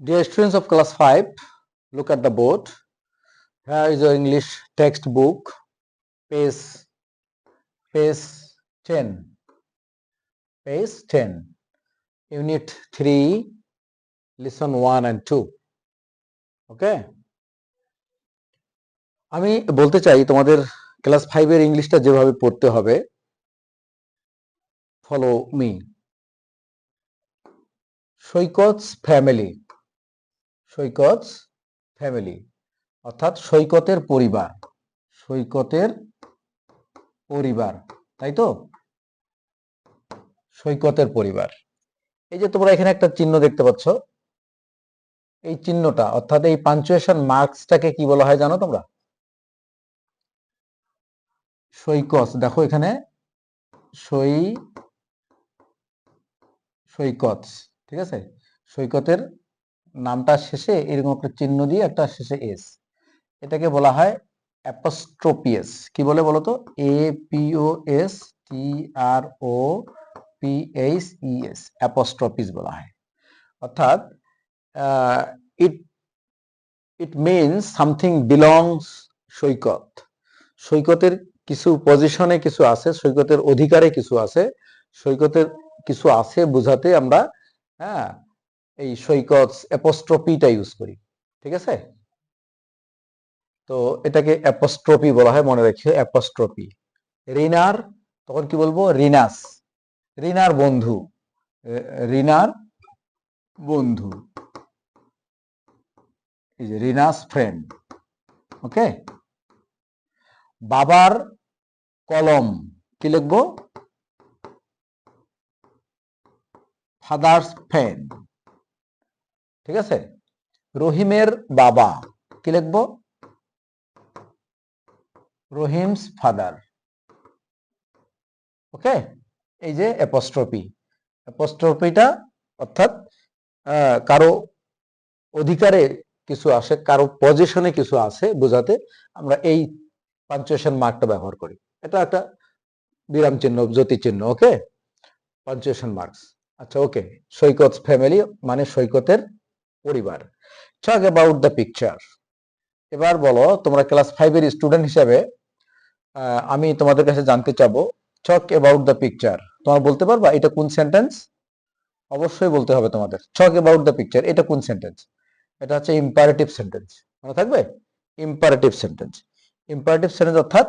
Dear students of class 5, look at the board. Here is your English textbook, page, page 10. Page 10. Unit 3, lesson 1 and 2. Okay? আমি বলতে চাই তোমাদের class ফাইভের ইংলিশটা যেভাবে পড়তে হবে follow me Saikat's family Saikat's family অর্থাৎ সৈকতের পরিবার সৈকতের পরিবার, তাই তো? সৈকতের পরিবার। এই যে তোমরা এখানে একটা চিহ্ন দেখতে পাচ্ছ, এই চিহ্নটা, অর্থাৎ এই পাঞ্চুয়েশন মার্কসটাকে কি বলা হয় জানো তোমরা? সৈকত, দেখো এখানে সই সৈকত, ঠিক আছে? সৈকতের নামটা শেষে এরকম একটা চিহ্ন দিয়ে একটা শেষে এস এটাকে বলা হয় অ্যাপোস্ট্রোপিয়াস। কি বলে বলো তো A P O S T R O P H E S apostrophes বলা হয়। অর্থাৎ it it means something belongs Saikat. সৈকতের কিছু পজিশনে কিছু আছে, সৈকতের অধিকারে কিছু আছে। সৈকতের কিছু আছে বোঝাতে আমরা হ্যাঁ এই সৈকত অ্যাপোস্ট্রপিটা ইউজ করি, ঠিক আছে? তো এটাকে অ্যাপোস্ট্রপি বলা হয়, মনে রাখিও অ্যাপোস্ট্রপি। রিনার, তখন কি বলব? রিনাস। রিনার বন্ধু। রিনার বন্ধু। যে রিনাস ফ্রেন্ড ওকে? বাবার কলম, কি লিখব? ফাদার্স ফ্যান ঠিক আছে? রহিমের বাবা, কি লিখব? রহিমস ফাদার। ওকে? এই যে অ্যাপোস্ট্রপি অ্যাপোস্ট্রপিটা অর্থাৎ কারও অধিকারে কিছু আসে, কারও পজিশনে কিছু আছে বোঝাতে আমরা এই পাঞ্চুয়েশন মার্কটা ব্যবহার করি। এটা একটা বিরাম চিহ্ন, জ্যোতি চিহ্ন, ওকে? Punctuation marks. আচ্ছা ওকে। সৈকত ফ্যামিলি মানে সৈকতের পরিবার। টক অ্যাবাউট দ্য পিকচার এবার বলো, তোমরা ক্লাস ফাইভের স্টুডেন্ট হিসাবে আমি তোমাদের কাছে জানতে চাবো টক অ্যাবাউট দ্য পিকচার তোমার বলতে পারবা, এটা কোন সেন্টেন্স অবশ্যই বলতে হবে তোমাদের। টক অ্যাবাউট দ্য পিকচার এটা কোন সেন্টেন্স এটা হচ্ছে ইম্পারেটিভ সেন্টেন্স মনে থাকবে? ইম্পারেটিভ সেন্টেন্স ইম্পারেটিভ সেন্টেন্স অর্থাৎ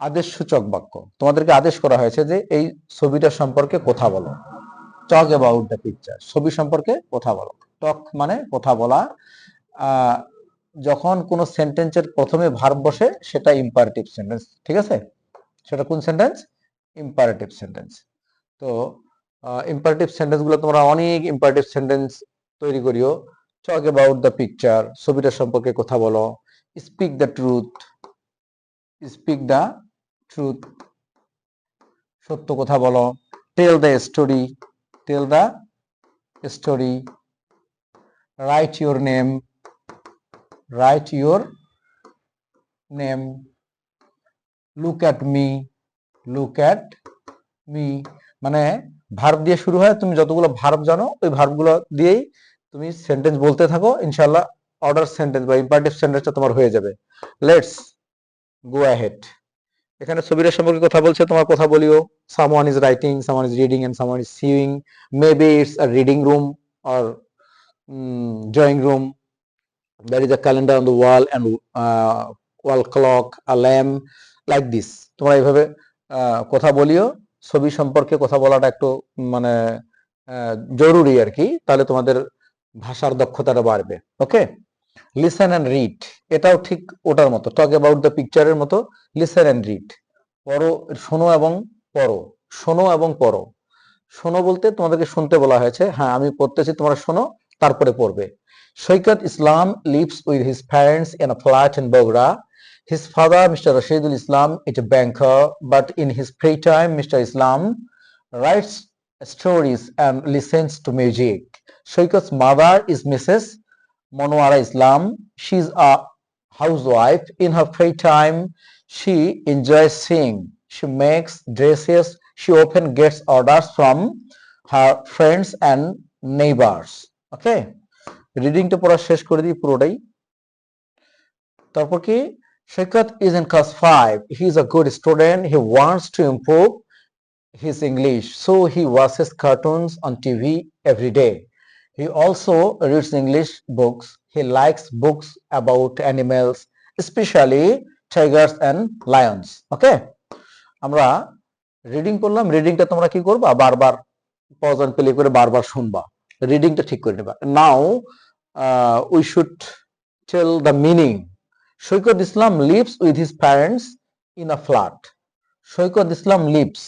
আদেশ সূচক বাক্য। তোমাদেরকে আদেশ করা হয়েছে যে এই ছবিটা সম্পর্কে কথা বলো। টক অ্যাবাউট দ্য পিকচার ছবি সম্পর্কে কথা বলো। টক মানে কথা বলা যখন কোনো সেন্টেন্সের প্রথমে ভার্ব বসে, সেটা ইম্পারেটিভ সেন্টেন্স ঠিক আছে? সেটা কোন সেন্টেন্স ইম্পারেটিভ সেন্টেন্স তো ইম্পারেটিভ সেন্টেন্সগুলো তোমরা অনেক ইম্পারেটিভ সেন্টেন্স তৈরি করিও। টক অ্যাবাউট দ্য পিকচার ছবিটা সম্পর্কে কথা বলো speak the truth speak the truth সত্য কথা বলো tell the story tell the story write your name write your name look at me look at me মানে ভার্ব দিয়ে শুরু হয়, তুমি যতগুলো ভার্ব জানো, ওই ভার্বগুলো দিয়েই তুমি সেন্টেন্স বলতে থাকো ইনশাল্লাহ অর্ডার সেন্টেন্স বা ইম্পারেটিভ সেন্টেন্সটা তোমার হয়ে যাবে। লেটস গো অ্যাহেড এখানে ছবিটা সম্পর্কে কথা বলছে, তোমার কথা বলিও। Someone is writing someone is reading and someone is sewing maybe it's a reading room or drawing room there is a calendar on the wall and uh, wall clock a lamp like this. তোমরা এইভাবে কথা বলিও। ছবি সম্পর্কে কথা বলাটা একটু মানে জরুরি আর কি। তাহলে তোমাদের ভাষার দক্ষতাটা বাড়বে। ওকে? লিসেন অ্যান্ড রিড এটাও ঠিক ওটার মতো। টক অ্যাবাউট দ্য পিকচারের মতো। লিসেন অ্যান্ড রিড পড়ো শোনো এবং পড়ো। শোনো এবং পড়ো। শোনো বলতে তোমাদেরকে শুনতে বলা হয়েছে। হ্যাঁ আমি পড়তেছি তোমরা শোনো। তারপরে পড়বে Shaikat Islam lives with his parents in a flat in Bogra. His father, Mr. Rashidul Islam, is a banker, but in his free time, Mr. Islam writes stories and listens to music. Shaikat's mother is Mrs. Monwara Islam. She's a housewife. In her free time, she enjoys singing. She makes dresses. She often gets orders from her friends and neighbors. Okay. রিডিংটা পড়া শেষ করে দিই পুরোটাই তারপর কি Saikat is in class five he is a good student he wants to improve his English, so he watches cartoons on TV every day. He also reads English books. He likes books about animals, especially tigers and lions. Okay? আমরা reading করলাম রিডিংটা তোমরা কি করবা বারবার pause and play করে বারবার শুনবা রিডিংটা ঠিক করে নেবা। Now we should tell the meaning Saikat Islam lives with his parents in a flat Saikat Islam lives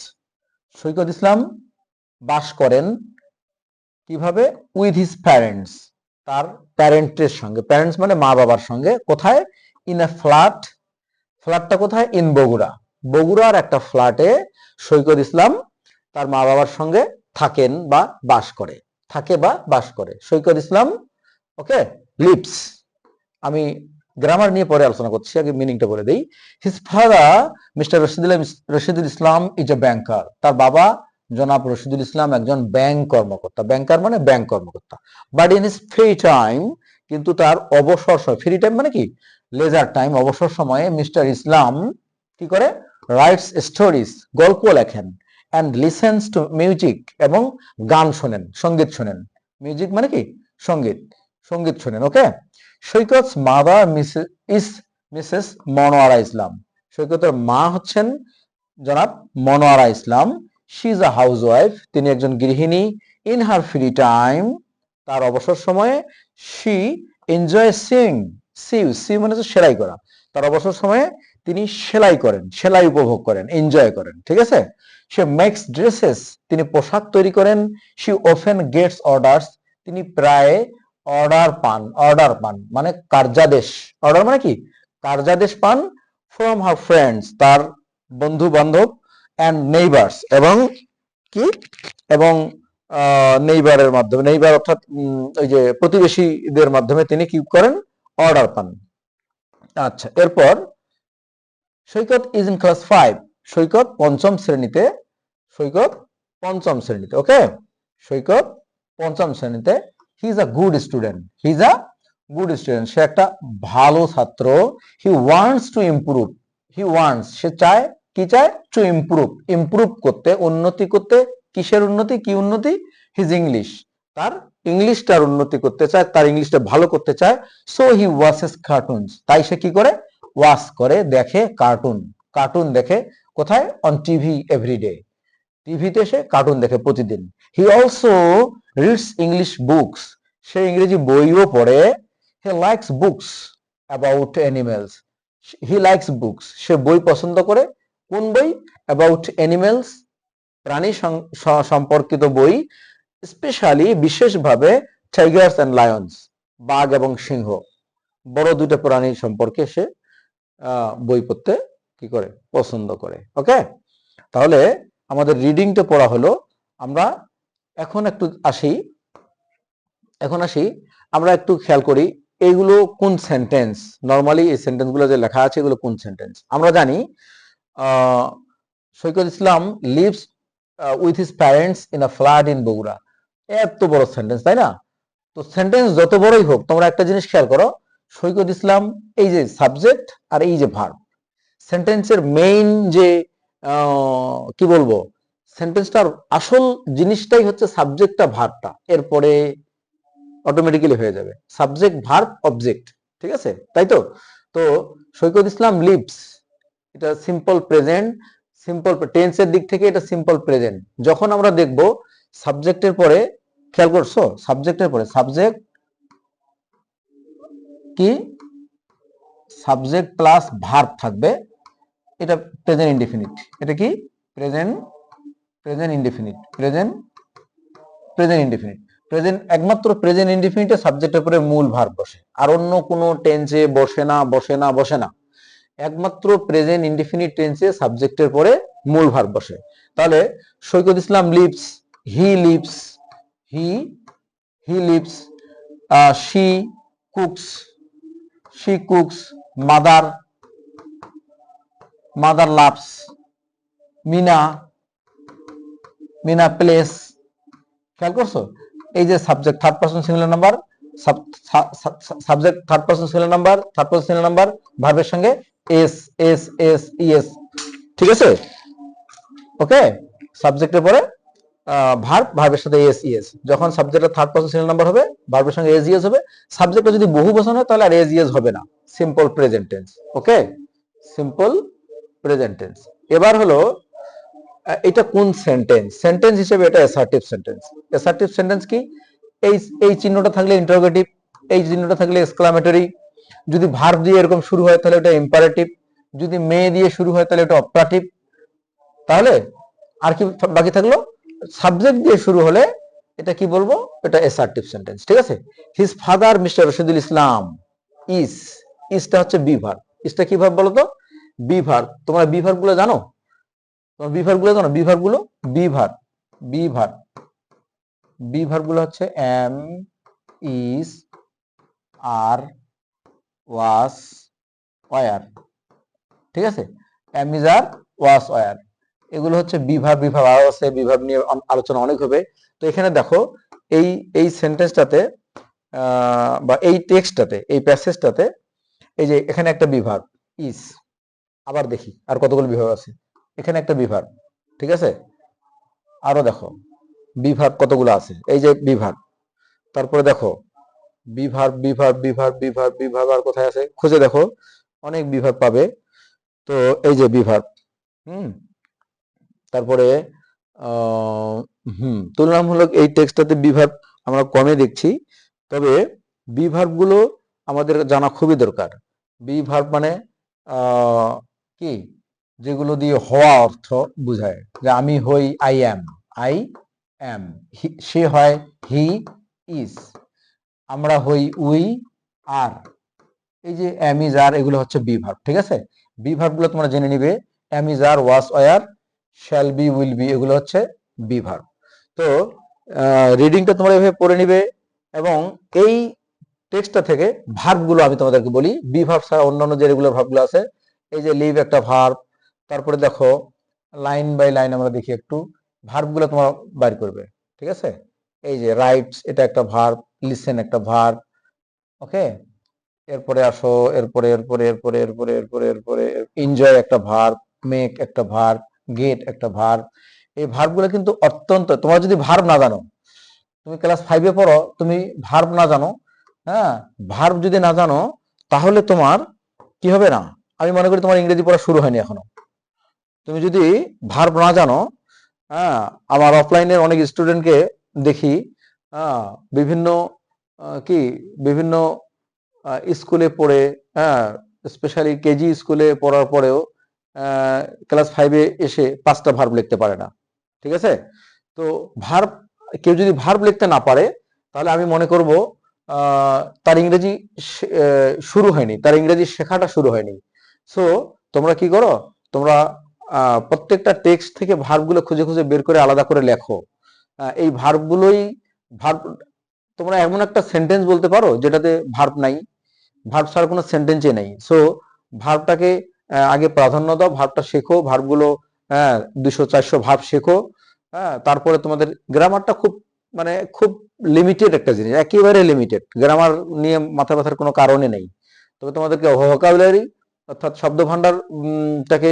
Saikat Islam বাস করেন কীভাবে? উইথ হিজ প্যারেন্টস তার প্যারেন্টের সঙ্গে। প্যারেন্টস মানে মা বাবার সঙ্গে। কোথায়? ইন এ ফ্ল্যাট ফ্ল্যাটটা কোথায়? ইন বগুড়া। বগুড়ার একটা ফ্ল্যাটে সৈকত ইসলাম তার মা বাবার সঙ্গে থাকেন বা বাস করে। থাকে বা বাস করে। সৈকত ইসলাম ওকে লিপস আমি গ্রামার নিয়ে পরে আলোচনা করছি, আগে মিনিংটা বলে দেই। His father Mister Rashidul Rashidul Islam is a banker তার বাবা জনাব রশিদুল ইসলাম একজন ব্যাংক কর্মকর্তা। ব্যাংকার মানে ব্যাংক কর্মকর্তা। But in his free time কিন্তু তার অবসর সময় ফ্রি টাইম মানে কি? লেজার টাইম অবসর সময়ে মিস্টার ইসলাম কি করে? রাইটস স্টোরিজ গল্প লেখেন। অ্যান্ড লিসেন্স টু মিউজিক এবং গান শোনেন, সংগীত শোনেন। মিউজিক মানে কি? সংগীত। সংগীত শোনেন okay Saikat mother is Mrs Monowara Islam. সৈকতের মা হচ্ছেন জনাব Monowara Islam. She is a housewife তিনি একজন গৃহিণী। ইন হার ফ্রি টাইম তার অবসর সময়ে she enjoy sing sew see মানে হচ্ছে সেলাই করা। তার অবসর সময়ে তিনি সেলাই করেন, সেলাই উপভোগ করেন এনজয় করেন, ঠিক আছে? সে মেক্স ড্রেসেস তিনি পোশাক তৈরি করেন শি ওফেন গেটস অর্ডার্স তিনি প্রায় অর্ডার পান অর্ডার পান মানে কার্যাদেশ অর্ডার মানে কি? কার্যাদেশ পান ফ্রম হার ফ্রেন্ডস তার বন্ধু বান্ধব অ্যান্ড নেইবার্স এবং কি? এবং নেইবারের মাধ্যমে নেইবার অর্থাৎ ওই যে প্রতিবেশীদের মাধ্যমে তিনি কি করেন? অর্ডার পান। আচ্ছা এরপর, Saikat is in class five Saikat পঞ্চম শ্রেণীতে, সৈকত পঞ্চম শ্রেণীতে ওকে সৈকত পঞ্চম শ্রেণীতে he is a good student he is a good student সে একটা ভালো ছাত্র he wants to improve he wants সে চায়, কি চায়? টু ইমপ্রুভ ইমপ্রুভ করতে, উন্নতি করতে, কিসের উন্নতি, কি উন্নতি? হিজ ইংলিশ তার ইংলিশটার উন্নতি করতে চায়, তার ইংলিশটা ভালো করতে চায় সো হি ওয়াচেস কার্টুনস তাই সে কি করে? ওয়াচ করে, দেখে কার্টুন কার্টুন দেখে কোথায়? অন টিভি এভরিডে টিভিতে সে কার্টুন দেখে প্রতিদিন। He also reads English books সে ইংরেজি বইও পড়ে। He likes books about animals he likes books সে বই পছন্দ করে। কোন বই? অ্যাবাউট অ্যানিমেলস প্রাণী সম্পর্কিত বই স্পেশালি বিশেষভাবে টাইগার্স অ্যান্ড লায়ন্স বাঘ এবং সিংহ। বড় দুটো প্রাণী সম্পর্কে সে বই পড়তে কি করে? পছন্দ করে। ওকে তাহলে আমাদের রিডিংটা পড়া হলো। আমরা এখন একটু আসি। এখন আসি। আমরা একটু খেয়াল করি, এইগুলো কোন সেন্টেন্স নর্মালি এই সেন্টেন্সগুলো যে লেখা আছে, এগুলো কোন সেন্টেন্স আমরা জানি Saikat Islam lives with his parents in a flat in Bogura. এত বড় সেন্টেন্স তাই না? তো সেন্টেন্স যত বড়ই হোক, তোমরা একটা জিনিস খেয়াল করো, সৈকত ইসলাম এই যে সাবজেক্ট আর এই যে ভার্ব সেন্টেন্সের মেইন যে কি বলব? সেন্টেন্সটার আসল জিনিসটাই হচ্ছে সাবজেক্টটা ভার্বটা এরপরে অটোমেটিক্যালি হয়ে যাবে। সাবজেক্ট ভার্ব অবজেক্ট ঠিক আছে? তাই তো? তো সৈকত ইসলাম লিভস এটা সিম্পল প্রেজেন্ট সিম্পল টেন্সের দিক থেকে এটা সিম্পল প্রেজেন্ট যখন আমরা দেখব সাবজেক্টের পরে, খেয়াল করছ? সাবজেক্টের পরে সাবজেক্ট কি? সাবজেক্ট প্লাস ভার্ব থাকবে। এটা প্রেজেন্ট ইনডিফিনিট এটা কি? Present present indefinite present present indefinite present একমাত্র প্রেজেন্ট ইনডিফিনিটে সাবজেক্টের পরে মূল ভার্ব বসে। আর অন্য কোনো টেন্সে বসে না বসে না বসে না। একমাত্র প্রেজেন্ট ইনডিফিনিট টেন্সে সাবজেক্টের পরে মূল ভার্ব বসে। তাহলে Saikat Islam lives he lives he he lives she cooks she cooks, mother mother loves Mina Mina plays খেয়াল করছ? এই যে subject third person singular number subject third person singular number third person singular number ভার্বের সঙ্গে S S S ES ঠিক আছে? ওকে সাবজেক্টের পরে ভার্ব ভার্বের সাথে এস ইএস যখন সাবজেক্টের থার্ড পার্সন সিঙ্গেল নাম্বার হবে ভার্বের সঙ্গে এস ইএস হবে সাবজেক্টটা যদি বহু বচন হয়, তাহলে আর এস ইএস হবে না। Simple present tense okay simple present tense এবার হলো এটা কোন সেন্টেন্স সেন্টেন্স হিসেবে এটা অ্যাসার্টিভ সেন্টেন্স অ্যাসার্টিভ সেন্টেন্স কি? এই এই চিহ্নটা থাকলে ইন্টারোগেটিভ এই চিহ্নটা থাকলে এক্সক্লামেটরি যদি ভার্ব দিয়ে এরকম শুরু হয়, তাহলে ওটা ইম্পারেটিভ যদি মে দিয়ে শুরু হয়, তাহলে ওটা অপারেটিভ তাহলে আর কি বাকি থাকল? সাবজেক্ট দিয়ে শুরু হলে এটা কি বলব? এটা অ্যাসার্টিভ সেন্টেন্স ঠিক আছে? His father Mister Rashidul Islam is ইসটা হচ্ছে বিভার ইসটা কি ভাব বলো বিভার। তোমরা বিভারগুলো জানো? তোমার বিভারগুলো জানো? বিভারগুলো বিভার। বিভার। বিভারগুলো হচ্ছে M, is, R, was, were. ঠিক আছে? Am is are, was, were. এগুলো হচ্ছে বিভাগ বিভাগ আরও আছে বিভাগ নিয়ে আলোচনা অনেক হবে। তো এখানে দেখো, এই এই সেন্টেন্সটাতে বা এই টেক্সটটাতে এই প্যাসেজটাতে এই যে এখানে একটা বিভাগ ইস। আবার দেখি আর কতগুলো বিভাগ আছে। এখানে একটা বিভাগ, ঠিক আছে? আরও দেখো, বিভাগ কতগুলো আছে? এই যে বিভাগ, তারপরে দেখো, বিভাগ বিভাগ বিভাগ বিভাগ বিভাগ আর কোথায় আছে? খুঁজে দেখো, অনেক বিভাগ পাবে। তো এই যে বিভাগ, হুম? তারপরে হুম, তুলনামূলক এই টেক্সটটাতে বিভাগ আমরা কমে দেখছি, তবে বিভাগগুলো আমাদের জানা খুবই দরকার। বিভাগ মানে কি? যেগুলো দিয়ে হওয়া অর্থ বুঝায়। যে আমি হই আই অ্যাম আই অ্যাম সে হয় হি ইজ আমরা হই উই আর এই যে অ্যাম ইজ আর এগুলো হচ্ছে বিভাগ, ঠিক আছে? বিভাগগুলো তোমরা জেনে নিবে am is are was were shall be will be এগুলো হচ্ছে বিভাগ। তো রিডিংটা তোমরা এভাবে পড়ে নিবে এবং এই টেক্সটটা থেকে ভার্বগুলো আমি তোমাদেরকে বলি। বিভাগ ছাড়া অন্যান্য যে রেগুলার ভার্বগুলো আছে এই যে লিভ একটা ভার্ব তারপরে দেখো লাইন বাই লাইন আমরা দেখি একটু ভার্বগুলো তোমরা বাইর করবে, ঠিক আছে? এই যে রাইটস এটা একটা ভার্ব লিসেন একটা ভার্ব ওকে এরপরে আসো, এরপরে এরপরে এরপরে এরপরে এরপরে এরপরে এনজয় একটা ভার্ব মেক একটা ভার্ব গেট একটা ভার্ব এই ভার্বগুলো কিন্তু অত্যন্ত, তোমার যদি ভার্ব না জানো, তুমি ক্লাস ফাইভে পড়ো, তুমি ভার্ব না জানো হ্যাঁ? ভার্ব যদি না জানো, তাহলে তোমার কি হবে না? আমি মনে করি তোমার ইংরেজি পড়া শুরু হয়নি এখনও। তুমি যদি ভার্ব না জানো হ্যাঁ আমার অফলাইনের অনেক স্টুডেন্টকে দেখি হ্যাঁ বিভিন্ন কি, বিভিন্ন স্কুলে পড়ে হ্যাঁ স্পেশালি কেজি স্কুলে পড়ার পরেও ক্লাস ফাইভে এসে পাঁচটা ভার্ব লিখতে পারে না। ঠিক আছে? তো ভার্ব কেউ যদি ভার্ব লিখতে না পারে, তাহলে আমি মনে করব তার ইংরেজি শুরু হয়নি, তার ইংরেজি শেখাটা শুরু হয়নি। সো তোমরা কি করো? তোমরা প্রত্যেকটা টেক্সট থেকে ভার্বগুলো খুঁজে খুঁজে বের করে আলাদা করে লেখো। এই ভার্বগুলোই ভার্ব তোমরা এমন একটা সেন্টেন্স বলতে পারো যেটাতে ভার্ব নাই। ভার্ব ছাড়া কোনো সেন্টেন্সই নেই। সো ভার্বটাকে আগে প্রাধান্য দাও ভার্বটা শেখো ভার্বগুলো হ্যাঁ দুশো, চারশো ভার্ব শেখো। হ্যাঁ তারপরে তোমাদের গ্রামারটা খুব মানে খুব লিমিটেড একটা জিনিস। একেবারে লিমিটেড গ্রামার নিয়ে মাথা ব্যথার কোনো কারণে নেই। তবে তোমাদেরকে ভোকাবুলারি অর্থাৎ শব্দ ভান্ডার টাকে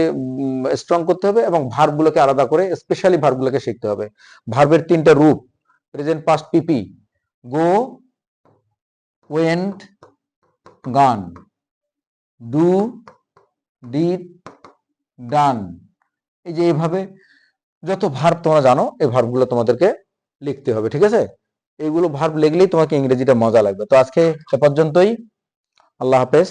স্ট্রং করতে হবে এবং ভার্বগুলোকে আলাদা করে স্পেশালি ভার্বগুলোকে শিখতে হবে। ভার্বের তিনটা রূপ present past PP go went gone do did done এই যে এভাবে যত ভার্ব তোমরা জানো, এই ভার্বগুলো তোমাদেরকে লিখতে হবে, ঠিক আছে? এইগুলো ভার্ব লিখলেই তোমাকে ইংরেজিটা মজা লাগবে। তো আজকে এ পর্যন্তই। আল্লাহ হাফেজ।